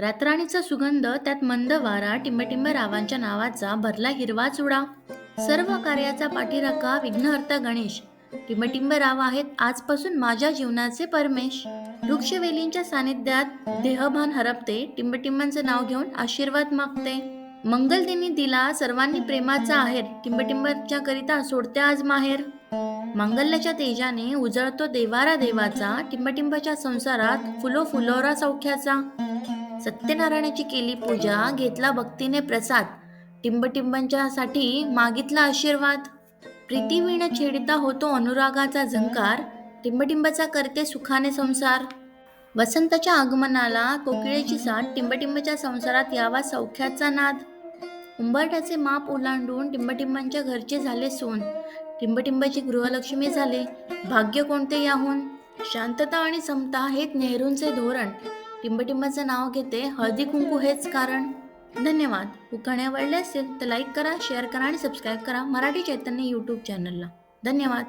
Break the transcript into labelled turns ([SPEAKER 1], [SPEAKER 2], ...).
[SPEAKER 1] रातराणीचा सुगंध त्यात मंद वारा टिंबटिंब रावांच्या नावाचा भरला हिरवा चुडा. सर्व कार्याचा पाठीराखा विघ्नहर्ता गणेश. टिंबटिंब राव आहेत आजपासून माझ्या जीवनाचे परमेश. वृक्षवेलींच्या सानिध्यात देहभान हरपते टिंबटिंबांचं नाव घेऊन आशीर्वाद मागते. मंगल दिनी दिला सर्वांनी प्रेमाचा आहेर टिंबटिंबाच्या करिता सोडते आज माहेर. मंगल्याच्या तेजाने उजळतो देवारा देवाचा टिंबटिंबाच्या संसारात फुलो फुलोरा सौख्याचा सत्यनारायणाची केली पूजा घेतला भक्तीने प्रसाद टिंबटिंबांच्या साठी मागितला आशीर्वाद. प्रीतीवीण छेडिता होतो अनुरागाचा झंकार टिंबटिंबाचा करते सुखाने संसार. वसंताच्या आगमनाला कोकिळेची साथ टिंबटिंबच्या संसारात यावा सौख्याचा नाद. उंबरठ्याचे माप ओलांडून टिंबटिंबांच्या घरचे झाले सोन. टिंबटिंबाची गृहलक्ष्मी झाले. भाग्य कोणते याहून? शांतता आणि समता हेच नेहरूंचे धोरण. टिंबटिंबाचं नाव घेते हळदी कुंकू हेच कारण. धन्यवाद. उखाणे आवडले असेल तर लाईक करा शेअर करा आणि सबस्क्राईब करा मराठी चैतन्य यूट्यूब चॅनलला धन्यवाद.